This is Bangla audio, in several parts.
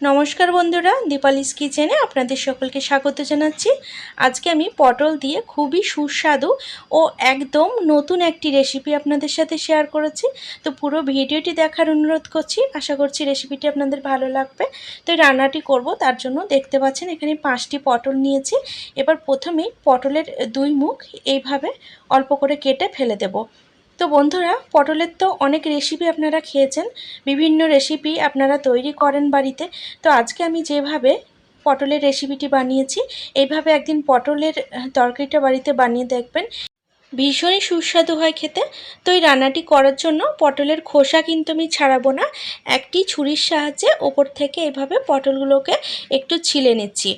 নমস্কার বন্ধুরা, দীপালিস কিচেনে আপনাদের সকলকে স্বাগত জানাচ্ছি। আজকে আমি পটল দিয়ে খুবই সুস্বাদু ও একদম নতুন একটি রেসিপি আপনাদের সাথে শেয়ার করেছি। তো পুরো ভিডিওটি দেখার অনুরোধ করছি, আশা করছি রেসিপিটি আপনাদের ভালো লাগবে। তো রান্নাটি করব, তার জন্য দেখতে পাচ্ছেন এখানে পাঁচটি পটল নিয়েছি। এবার প্রথমেই পটলের দুই মুখ এইভাবে অল্প করে কেটে ফেলে দেবো। তো বন্ধুরা, পটলের তো অনেক রেসিপি আপনারা খেয়েছেন, বিভিন্ন রেসিপি আপনারা তৈরি করেন বাড়িতে। তো আজকে আমি যেভাবে পটলের রেসিপিটি বানিয়েছি, এইভাবে একদিন পটলের তরকারিটা বাড়িতে বানিয়ে দেখবেন। ভীষণই সুস্বাদু হয় খেতে। তো এই রান্নাটি করার জন্য পটলের খোসা কিন্তু আমি ছাড়াবো না। একটি ছুরির সাহায্যে ওপর থেকে এভাবে পটলগুলোকে একটু ছিলে নিচ্ছি।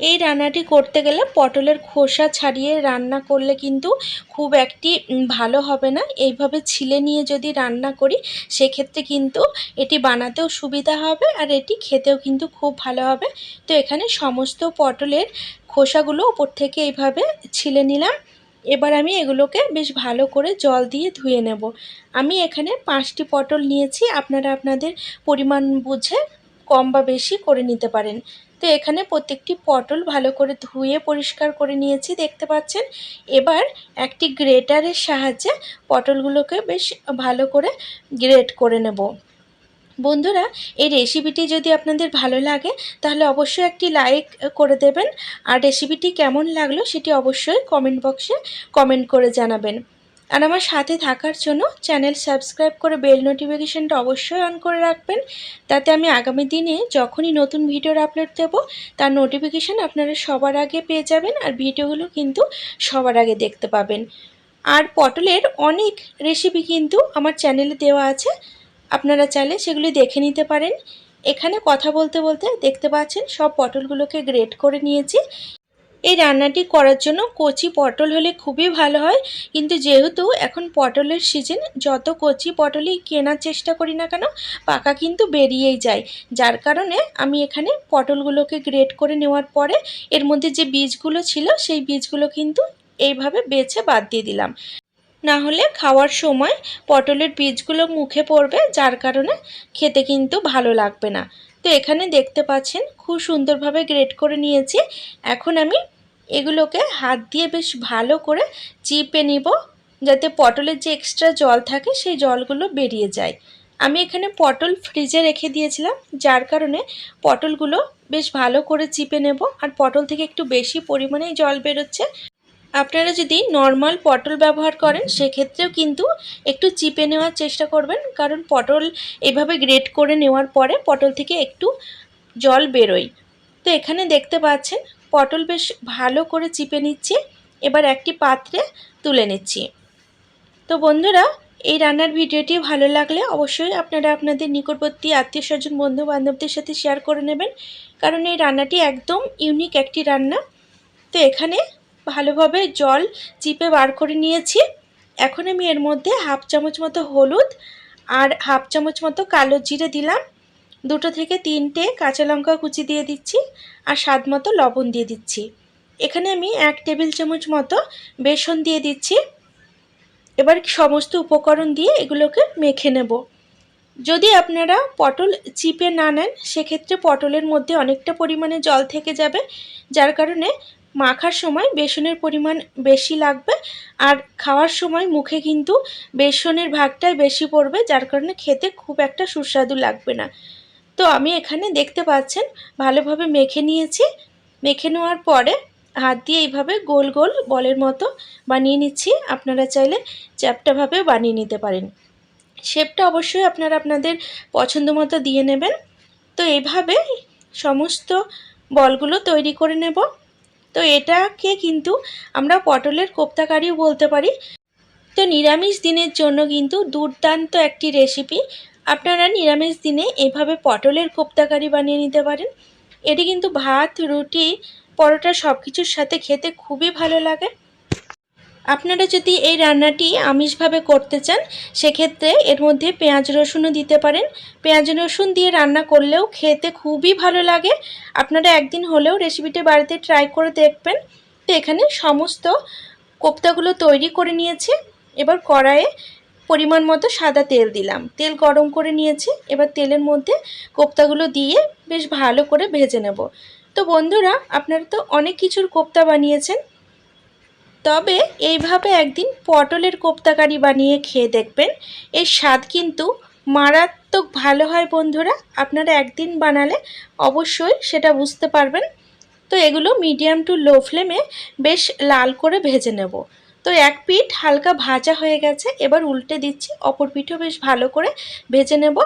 এই রান্নাটি করতে গেলে পটলের খোসা ছাড়িয়ে রান্না করলে কিন্তু খুব একটি ভালো হবে না। এইভাবে ছিলে নিয়ে যদি রান্না করি, সেক্ষেত্রে কিন্তু এটি বানাতেও সুবিধা হবে আর এটি খেতেও কিন্তু খুব ভালো হবে। তো এখানে সমস্ত পটলের খোসাগুলো ওপর থেকে এইভাবে ছিলে নিলাম। এবার আমি এগুলোকে বেশ ভালো করে জল দিয়ে ধুয়ে নেব। আমি এখানে পাঁচটি পটল নিয়েছি। আপনারা আপনাদের পরিমাণ বুঝে কম বা বেশি করে নিতে পারেন। তো এখানে প্রত্যেকটি পটল ভালো করে ধুয়ে পরিষ্কার করে নিয়েছি, দেখতে পাচ্ছেন? এবার একটি গ্রেটারের সাহায্যে পটলগুলোকে বেশ ভালো করে গ্রেট করে নেব। বন্ধুরা, এই রেসিপিটি যদি আপনাদের ভালো লাগে, তাহলে অবশ্যই একটি লাইক করে দেবেন। আর রেসিপিটি কেমন লাগল সেটি অবশ্যই কমেন্ট বক্সে কমেন্ট করে জানাবেন। আর আমার সাথে থাকার জন্য চ্যানেল সাবস্ক্রাইব করে বেল নোটিফিকেশানটা অবশ্যই অন করে রাখবেন। তাতে আমি আগামী দিনে যখনই নতুন ভিডিওর আপলোড দেব, তার নোটিফিকেশান আপনারা সবার আগে পেয়ে যাবেন আর ভিডিওগুলো কিন্তু সবার আগে দেখতে পাবেন। আর পটলের অনেক রেসিপি কিন্তু আমার চ্যানেলে দেওয়া আছে, আপনারা চাইলে সেগুলি দেখে নিতে পারেন। এখানে কথা বলতে বলতে দেখতে পাচ্ছেন সব পটলগুলোকে গ্রেট করে নিয়েছি। এই রান্নাটি করার জন্য কচি পটল হলে খুবই ভালো হয়। কিন্তু যেহেতু এখন পটলের সিজন যত কচি পটলই কেনার চেষ্টা করি না কেন, পাকা কিন্তু বেরিয়েই যায়। যার কারণে আমি এখানে পটলগুলোকে গ্রেট করে নেওয়ার পরে এর মধ্যে যে বীজগুলো ছিল, সেই বীজগুলো কিন্তু এইভাবে বেছে বাদ দিয়ে দিলাম। না হলে খাওয়ার সময় পটলের বীজগুলো মুখে পড়বে, যার কারণে খেতে কিন্তু ভালো লাগবে না। তো এখানে দেখতে পাচ্ছেন, খুব সুন্দরভাবে গ্রেট করে নিয়েছি। এখন আমি এগুলোকে হাত দিয়ে বেশ ভালো করে চিপে নিব, যাতে পটলের যে এক্সট্রা জল থাকে সেই জলগুলো বেরিয়ে যায়। আমি এখানে পটল ফ্রিজে রেখে দিয়েছিলাম, যার কারণে পটলগুলো বেশ ভালো করে চিপে নেব। আর পটল থেকে একটু বেশি পরিমাণেই জল বেরোচ্ছে। আপনারা যদি নর্মাল পটল ব্যবহার করেন, সেক্ষেত্রেও কিন্তু একটু চিপে নেওয়ার চেষ্টা করবেন। কারণ পটল এভাবে গ্রেট করে নেওয়ার পরে পটল থেকে একটু জল বেরোয়। তো এখানে দেখতে পাচ্ছেন পটল বেশ ভালো করে চিপে নিচ্ছি। এবার একটি পাত্রে তুলে নিচ্ছি। তো বন্ধুরা, এই রান্নার ভিডিওটি ভালো লাগলে অবশ্যই আপনারা আপনাদের নিকটবর্তী আত্মীয় স্বজন বন্ধু বান্ধবদের সাথে শেয়ার করে নেবেন। কারণ এই রান্নাটি একদম ইউনিক একটি রান্না। তো এখানে ভালোভাবে জল চিপে বার করে নিয়েছি। এখন আমি এর মধ্যে হাফ চামচ মতো হলুদ আর হাফ চামচ মতো কালো জিরে দিলাম। দুটো থেকে তিনটে কাঁচা লঙ্কা কুচি দিয়ে দিচ্ছি। আর স্বাদ মতো লবণ দিয়ে দিচ্ছি। এখানে আমি এক টেবিল চামচ মতো বেসন দিয়ে দিচ্ছি। এবার সমস্ত উপকরণ দিয়ে এগুলোকে মেখে নেব। যদি আপনারা পটল চিপে না নেন, সেক্ষেত্রে পটলের মধ্যে অনেকটা পরিমাণে জল থেকে যাবে, যার কারণে মাখার সময় বেসনের পরিমাণ বেশি লাগবে আর খাওয়ার সময় মুখে কিন্তু বেসনের ভাগটাই বেশি পড়বে, যার কারণে খেতে খুব একটা সুস্বাদু লাগবে না। তো আমি এখানে দেখতে পাচ্ছেন, ভালোভাবে মেখে নিয়েছি। মেখে নেওয়ার পরে হাত দিয়ে এইভাবে গোল গোল বলের মতো বানিয়ে নিচ্ছি। আপনারা চাইলে চ্যাপটাভাবে বানিয়ে নিতে পারেন। শেপটা অবশ্যই আপনারা আপনাদের পছন্দ মতো দিয়ে নেবেন। তো এইভাবে সমস্ত বলগুলো তৈরি করে নেব। তো এটাকে কিন্তু আমরা পটলের কোপ্তাকারিও বলতে পারি। তো নিরামিষ দিনের জন্য কিন্তু দুর্দান্ত একটি রেসিপি আপনারা নিরামিষ দিনে এভাবে পটলের কোপ্তাকারি বানিয়ে নিতে পারেন। এটি কিন্তু ভাত, রুটি, পরোটা সব কিছুর সাথে খেতে খুবই ভালো লাগে। আপনারা যদি এই রান্নাটি আমিষভাবে করতে চান, সেক্ষেত্রে এর মধ্যে পেঁয়াজ রসুনও দিতে পারেন। পেঁয়াজ রসুন দিয়ে রান্না করলেও খেতে খুবই ভালো লাগে। আপনারা একদিন হলেও রেসিপিটি বাড়িতে ট্রাই করে দেখবেন। তো এখানে সমস্ত কোপ্তাগুলো তৈরি করে নিয়েছি। এবার কড়াইয়ে পরিমাণ মতো সাদা তেল দিলাম। তেল গরম করে নিয়েছি। এবার তেলের মধ্যে কোপ্তাগুলো দিয়ে বেশ ভালো করে ভেজে নেব। তো বন্ধুরা, আপনারা তো অনেক কিছুর কোপ্তা বানিয়েছেন। তবে এইভাবে একদিন পটলের কোপ্তাকারি বানিয়ে খেয়ে দেখবেন। এর স্বাদ কিন্তু মারাত্মক ভালো হয় বন্ধুরা। আপনারা একদিন বানালে অবশ্যই সেটা বুঝতে পারবেন। তো এগুলো মিডিয়াম টু লো ফ্লেমে বেশ লাল করে ভেজে নেব। তো এক পিঠ হালকা ভাজা হয়ে গেছে, এবার উল্টে দিচ্ছি, অপর পিঠও বেশ ভালো করে ভেজে নেব।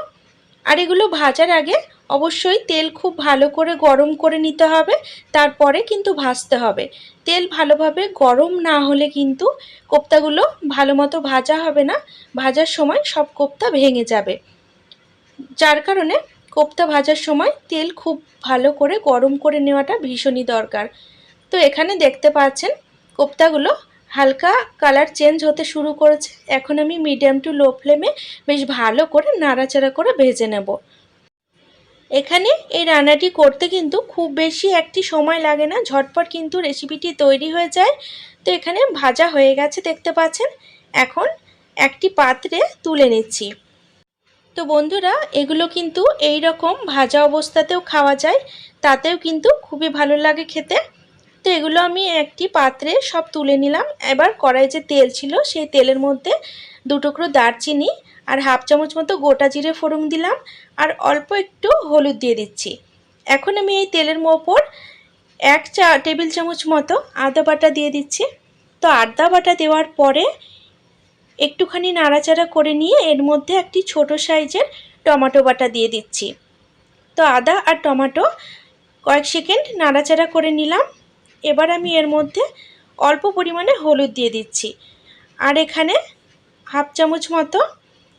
আর এগুলো ভাজার আগে অবশ্যই তেল খুব ভালো করে গরম করে নিতে হবে, তারপরে কিন্তু ভাজতে হবে। তেল ভালোভাবে গরম না হলে কিন্তু কোপ্তাগুলো ভালো মতো ভাজা হবে না, ভাজার সময় সব কোপ্তা ভেঙে যাবে। যার কারণে কোপ্তা ভাজার সময় তেল খুব ভালো করে গরম করে নেওয়াটা ভীষণই দরকার। তো এখানে দেখতে পাচ্ছেন, কোপ্তাগুলো হালকা কালার চেঞ্জ হতে শুরু করেছে। এখন আমি মিডিয়াম টু লো ফ্লেমে বেশ ভালো করে নাড়াচাড়া করে ভেজে নেব। এখানে এই রান্নাটি করতে কিন্তু খুব বেশি একটি সময় লাগে না। ঝটপট কিন্তু রেসিপিটি তৈরি হয়ে যায়। তো এখানে ভাজা হয়ে গেছে, দেখতে পাচ্ছেন? এখন একটি পাত্রে তুলে নিচ্ছি। তো বন্ধুরা, এগুলো কিন্তু এই রকম ভাজা অবস্থাতেও খাওয়া যায়। তাতেও কিন্তু খুবই ভালো লাগে খেতে। তো এগুলো আমি একটি পাত্রে সব তুলে নিলাম। এবার কড়াই যে তেল ছিল, সেই তেলের মধ্যে দু টুকরো দারচিনি আর হাফ চামচ মতো গোটা জিরে ফোড়ন দিলাম আর অল্প একটু হলুদ দিয়ে দিচ্ছি। এখন আমি এই তেলের ওপর এক চা, টেবিল চামচ মতো আদা বাটা দিয়ে দিচ্ছি। তো আদা বাটা দেওয়ার পরে একটুখানি নাড়াচাড়া করে নিয়ে এর মধ্যে একটি ছোট সাইজের টমেটো বাটা দিয়ে দিচ্ছি। তো আদা আর টমেটো কয়েক সেকেন্ড নাড়াচাড়া করে নিলাম। এবার আমি এর মধ্যে অল্প পরিমাণে হলুদ দিয়ে দিচ্ছি। আর এখানে হাফ চামচ মতো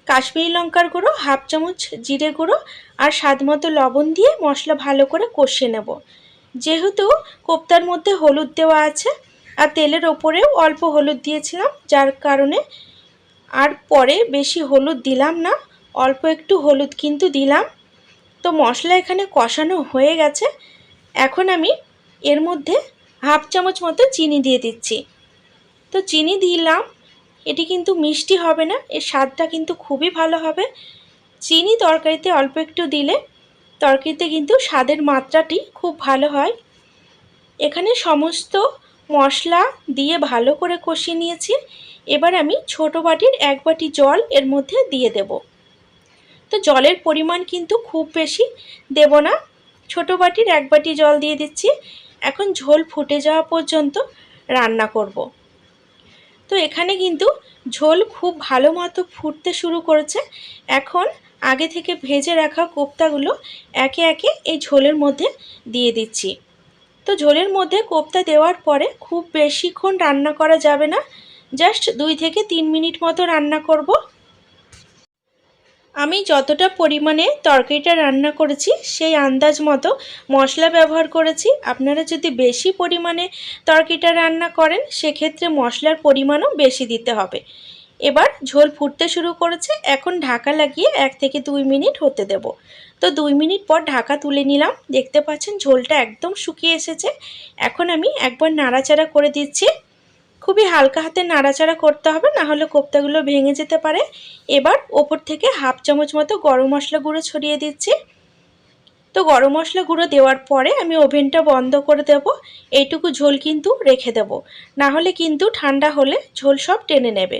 কাশ্মীরি লঙ্কার গুঁড়ো, হাফ চামচ জিরে গুঁড়ো আর স্বাদ মতো লবণ দিয়ে মশলা ভালো করে কষিয়ে নেব। যেহেতু কোপ্তার মধ্যে হলুদ দেওয়া আছে আর তেলের ওপরেও অল্প হলুদ দিয়েছিলাম, যার কারণে আর পরে বেশি হলুদ দিলাম না, অল্প একটু হলুদ কিন্তু দিলাম। তো মশলা এখানে কষানো হয়ে গেছে। এখন আমি এর মধ্যে হাফ চামচ মতো চিনি দিয়ে দিচ্ছি। তো চিনি দিলাম। এটি কিন্তু মিষ্টি হবে না, এর স্বাদটা কিন্তু খুবই ভালো হবে। চিনি তরকারিতে অল্প একটু দিলে তরকারিতে কিন্তু স্বাদের মাত্রাটি খুব ভালো হয়। এখানে সমস্ত মশলা দিয়ে ভালো করে কষিয়ে নিয়েছি। এবার আমি ছোট বাটির এক বাটি জল এর মধ্যে দিয়ে দেব। তো জলের পরিমাণ কিন্তু খুব বেশি, দেব না। ছোট বাটির এক বাটি জল দিয়ে দিচ্ছি। এখন ঝোল ফুটে যাওয়া পর্যন্ত রান্না করব। তো এখানে কিন্তু ঝোল খুব ভালো মতো ফুটতে শুরু করেছে। এখন আগে থেকে ভেজে রাখা কোপ্তাগুলো একে একে এই ঝোলের মধ্যে দিয়ে দিচ্ছি। তো ঝোলের মধ্যে কোপ্তা দেওয়ার পরে খুব বেশিক্ষণ রান্না করা যাবে না। জাস্ট দুই থেকে তিন মিনিট মতো রান্না করব। আমি যতটা পরিমাণে তরকারিটা রান্না করেছি, সেই আন্দাজ মতো মশলা ব্যবহার করেছি। আপনারা যদি বেশি পরিমাণে তরকারিটা রান্না করেন, সেক্ষেত্রে মশলার পরিমাণও বেশি দিতে হবে। এবার ঝোল ফুটতে শুরু করেছে, এখন ঢাকা লাগিয়ে এক থেকে দুই মিনিট হতে দেব। তো দুই মিনিট পর ঢাকা তুলে নিলাম, দেখতে পাচ্ছেন ঝোলটা একদম শুকিয়ে এসেছে। এখন আমি একবার নাড়াচাড়া করে দিচ্ছি। খুবই হালকা হাতে নাড়াচাড়া করতে হবে, না হলে কোপ্তাগুলো ভেঙে যেতে পারে। এবার ওপর থেকে হাফ চামচ মতো গরম মশলা গুঁড়ো ছড়িয়ে দিচ্ছি। তো গরম মশলা গুঁড়ো দেওয়ার পরে আমি ওভেনটা বন্ধ করে দেব। এইটুকু ঝোল কিন্তু রেখে দেব। না হলে কিন্তু ঠান্ডা হলে ঝোল সব টেনে নেবে।